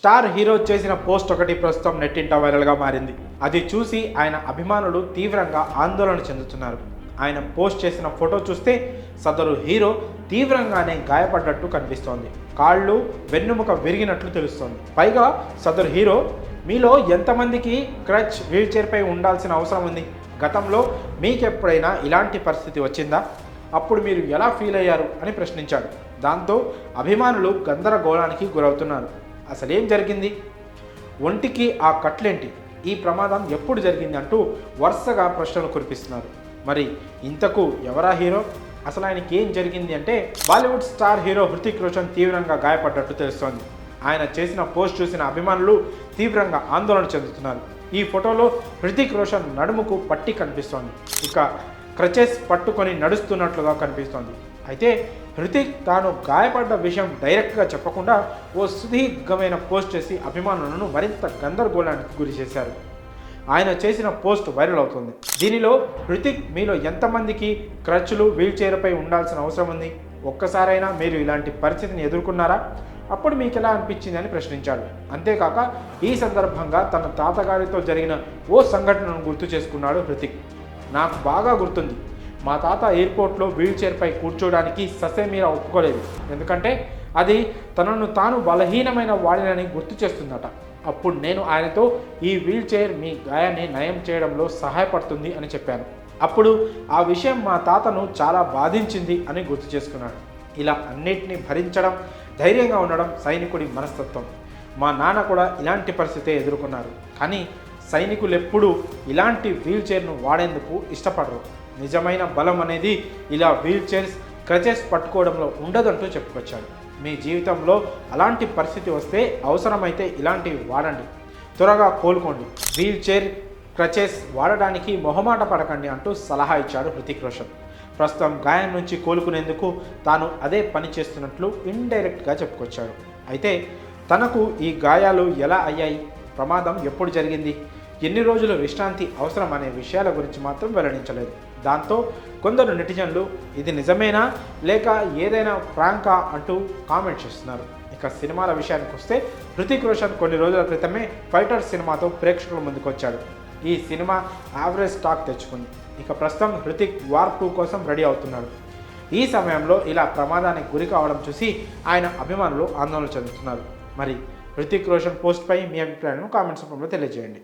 Star hero చేసిన post ఒకటి ప్రస్తుతం నెట్టింట వైరల్గా మారింది. అది చూసి ఆయన అభిమానులు తీవ్రంగా ఆందోళన చెందుతున్నారు. ఆయన పోస్ట్ చేసిన ఫోటో చూస్తే సదరు హీరో తీవ్రంగానే గాయపడ్డట్టు కనిపిస్తోంది. కాళ్ళు వెన్నుముక విరిగినట్లు తెలుస్తోంది. పైగా సదరు హీరో మీలో ఎంతమందికి క్రచ్ వీల్చైర్పై ఉండాల్సిన అవసరం ఉంది? గతంలో మీకెప్పుడైనా ఇలాంటి పరిస్థితి వచ్చిందా? అప్పుడు మీరు ఎలా ఫీల్ అయ్యారు? అని ప్రశ్నించాడు. దాంతో అభిమానులు గందరగోళానికి గురవుతున్నారు. అసలేం జరిగింది? ఒంటికి ఆ కట్లేంటి? ఈ ప్రమాదం ఎప్పుడు జరిగింది అంటూ వరుసగా ప్రశ్నలు కురిపిస్తున్నారు. మరి ఇంతకు ఎవరా హీరో? అసలు ఆయనకి ఏం జరిగింది అంటే Bollywood star hero Hrithik Roshan తీవ్రంగా గాయపడ్డట్టు తెలుస్తోంది. ఆయన చేసిన పోస్ట్ చూసిన అభిమానులు తీవ్రంగా ఆందోళన చెందుతున్నారు. ఈ ఫోటోలో హృతిక్ రోషన్ నడుముకు పట్టి కనిపిస్తోంది. ఇక క్రచెస్ పట్టుకొని నడుస్తున్నట్లుగా కనిపిస్తోంది. అయితే హృతిక్ తాను గాయపడ్డ విషయం డైరెక్ట్గా చెప్పకుండా ఓ సుదీర్ఘమైన పోస్ట్ చేసి అభిమానులను మరింత గందరగోళానికి గురి చేశారు. ఆయన చేసిన పోస్ట్ వైరల్ అవుతుంది. దీనిలో హృతిక్ మీలో ఎంతమందికి క్రచ్లు వీల్ చైర్పై ఉండాల్సిన అవసరం ఉంది? ఒక్కసారైనా మీరు ఇలాంటి పరిస్థితిని ఎదుర్కొన్నారా? అప్పుడు మీకు ఎలా అనిపించింది అని ప్రశ్నించాడు. అంతేకాక ఈ సందర్భంగా తన తాతగారితో జరిగిన ఓ సంఘటనను గుర్తు చేసుకున్నాడు హృతిక్. నాకు బాగా గుర్తుంది. మా తాత ఎయిర్పోర్ట్లో వీల్ చైర్పై కూర్చోడానికి ససేమీరా ఒప్పుకోలేదు. ఎందుకంటే అది తనను తాను బలహీనమైన వాడినని గుర్తు చేస్తుందట. అప్పుడు నేను ఆయనతో ఈ వీల్ చైర్ మీ గాయాన్ని నయం చేయడంలో సహాయపడుతుంది అని చెప్పాను. అప్పుడు ఆ విషయం మా తాతను చాలా బాధించింది అని గుర్తు చేసుకున్నాడు. ఇలా అన్నిటినీ భరించడం ధైర్యంగా ఉండడం సైనికుడి మనస్తత్వం. మా నాన్న కూడా ఇలాంటి పరిస్థితే ఎదుర్కొన్నారు. కానీ సైనికులు ఎప్పుడూ ఇలాంటి వీల్ చైర్ను వాడేందుకు ఇష్టపడరు. నిజమైన బలం అనేది ఇలా వీల్ చైర్స్ క్రచెస్ పట్టుకోవడంలో ఉండదంటూ చెప్పుకొచ్చాడు. మీ జీవితంలో అలాంటి పరిస్థితి వస్తే అవసరమైతే ఇలాంటివి వాడండి. త్వరగా కోలుకోండి. వీల్ చైర్ క్రచెస్ వాడడానికి మొహమాట పడకండి అంటూ సలహా ఇచ్చాడు హృతిక్ రోషన్. ప్రస్తుతం గాయం నుంచి కోలుకునేందుకు తాను అదే పని చేస్తున్నట్లు ఇండైరెక్ట్గా చెప్పుకొచ్చాడు. అయితే తనకు ఈ గాయాలు ఎలా అయ్యాయి? ప్రమాదం ఎప్పుడు జరిగింది? ఎన్ని రోజులు విశ్రాంతి అవసరం అనే విషయాల గురించి మాత్రం వెల్లడించలేదు. దాంతో కొందరు నెటిజన్లు ఇది నిజమేనా? లేక ఏదైనా ప్రాంకా? అంటూ కామెంట్ చేస్తున్నారు. ఇక సినిమాల విషయానికి వస్తే హృతిక్ రోషన్ కొన్ని రోజుల క్రితమే ఫైటర్ సినిమాతో ప్రేక్షకుల ముందుకు వచ్చాడు ఈ సినిమా యావరేజ్ స్టాక్ తెచ్చుకుంది. ఇక ప్రస్తుతం హృతిక్ వార్ టూ కోసం రెడీ అవుతున్నాడు. ఈ సమయంలో ఇలా ప్రమాదానికి గురి కావడం చూసి ఆయన అభిమానులు ఆందోళన చెందుతున్నారు. మరి హృతిక్ రోషన్ పోస్ట్పై మీ అభిప్రాయాలను కామెంట్స్ రూపంలో తెలియజేయండి.